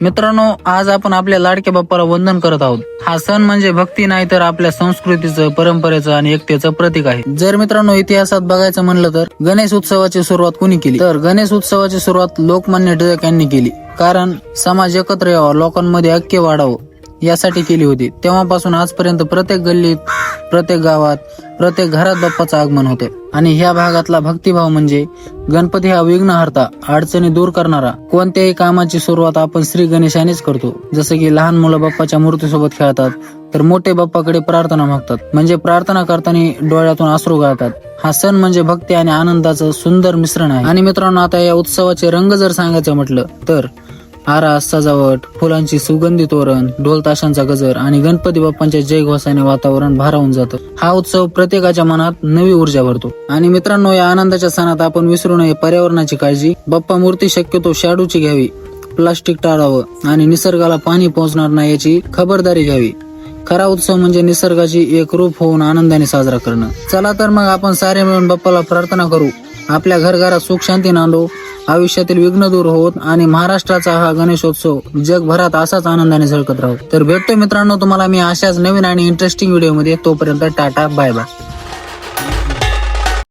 मित्रांनो आज आपण आपल्या लाडक्या बाप्पाला वंदन करत आहोत. हा सण म्हणजे भक्ती नाही तर आपल्या संस्कृतीचं परंपरेचं आणि एकतेचं प्रतीक आहे. जर मित्रांनो इतिहासात बघायचं म्हणलं तर गणेश उत्सवाची सुरुवात कुणी केली? तर गणेश उत्सवाची सुरुवात लोकमान्य टिळक यांनी केली. कारण समाज एकत्र यावा लोकांमध्ये ऐक्य वाढावं यासाठी केली होती. तेव्हापासून आजपर्यंत प्रत्येक गल्लीत प्रत्येक गावात प्रत्येक घरात बाप्पाचं आगमन होते. आणि ह्या भागातला भक्तिभाव म्हणजे गणपती हा विघ्नहर्ता अडचणी दूर करणारा कोणत्याही कामाची सुरुवात आपण श्री गणेशानेच करतो. जसं की लहान मुलं बाप्पाच्या मूर्तीसोबत खेळतात तर मोठे बाप्पाकडे प्रार्थना मागतात. म्हणजे प्रार्थना करताना डोळ्यातून आसरू गाळतात. हा सण म्हणजे भक्ती आणि आनंदाचं सुंदर मिश्रण आहे. आणि मित्रांनो आता या उत्सवाचे रंग जर सांगायचं म्हटलं तर आरास सजावट फुलांची सुगंधी तोरण ढोल ताशांचा गजर आणि गणपती बाप्पांच्या जयघोषाने वातावरण भारावून जातं. हा उत्सव प्रत्येकाच्या मनात नवी ऊर्जा भरतो. आणि मित्रांनो या आनंदाच्या सणात आपण विसरू नये पर्यावरणाची काळजी. बाप्पा मूर्ती शक्यतो शाडूची घ्यावी. प्लास्टिक टाळावं आणि निसर्गाला पाणी पोहोचणार नाही याची खबरदारी घ्यावी. खरा उत्सव म्हणजे निसर्गाची एक रूप होऊन आनंदाने साजरा करणं. चला तर मग आपण सारे मिळून बाप्पाला प्रार्थना करू. आपल्या घरघरात सुख शांती नांदो. आयुष्यातील विघ्न दूर होत आणि महाराष्ट्राचा हा गणेशोत्सव जगभरात असाच आनंदाने झळकत राहू. तर भेटतो मित्रांनो तुम्हाला मी अशाच नवीन आणि इंटरेस्टिंग व्हिडिओमध्ये तोपर्यंत टाटा बाय बाय